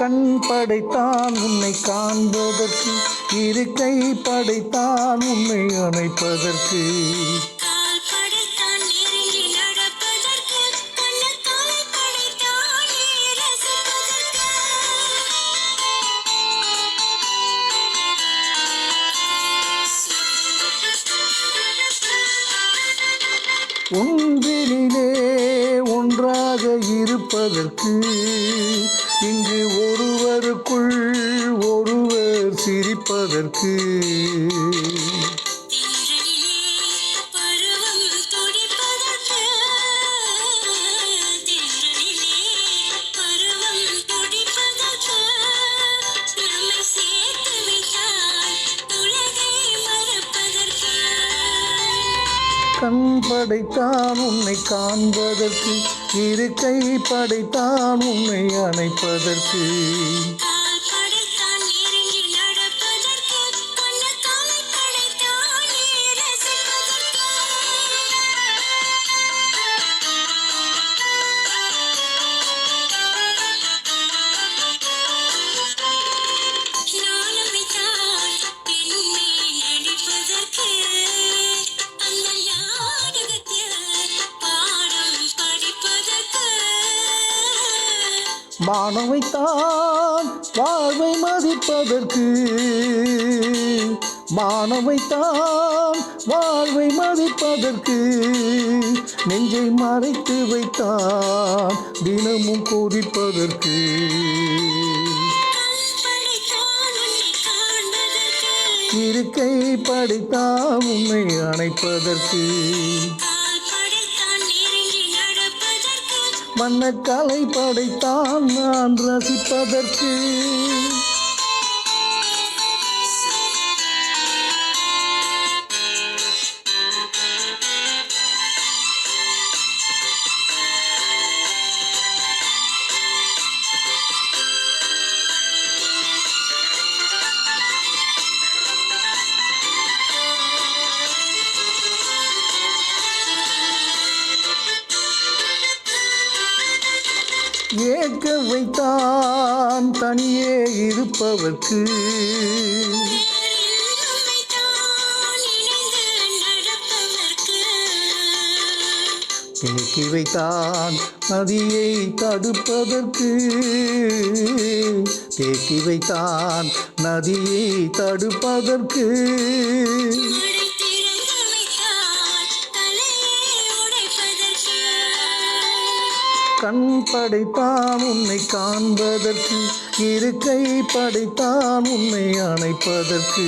கண் படைத்தான் உன்னை காண்பதற்கு இரு கை படைத்தான் உன்னை அணைப்பதற்கு. கால் ஒன்றாக இருப்பதற்கு இங்கு ஒருவருக்குள் ஒருவர் சிரிப்பதற்கு கண் படைத்தான் உன்னை காண்பதற்கு இரு கை படைத்தான் உன்னை அணைப்பதற்கு. மாணவைத்தான் வாழ்வை மதிப்பதற்கு. மாணவைத்தான் வாழ்வை மதிப்பதற்கு. நெஞ்சை மறைத்து வைத்தான் தினமும் கொதிப்பதற்கு. இருக்கை படைத்தான் உன்னை அணைப்பதற்கு. நடப்பதற்கு படைத்தான் நான் ரசிப்பதற்கு. ஏக்க வைத்தான் தனியே இருப்பவர்க்கு. நம்மைத்தான் தேக்கி வைத்தான் நதியை தடுப்பதற்கு. தேக்கி வைத்தான் நதியை தடுப்பதற்கு. கண் படைத்தான் உன்னை காண்பதற்கு இருக்கை படைத்தான் உன்னை அணைப்பதற்கு.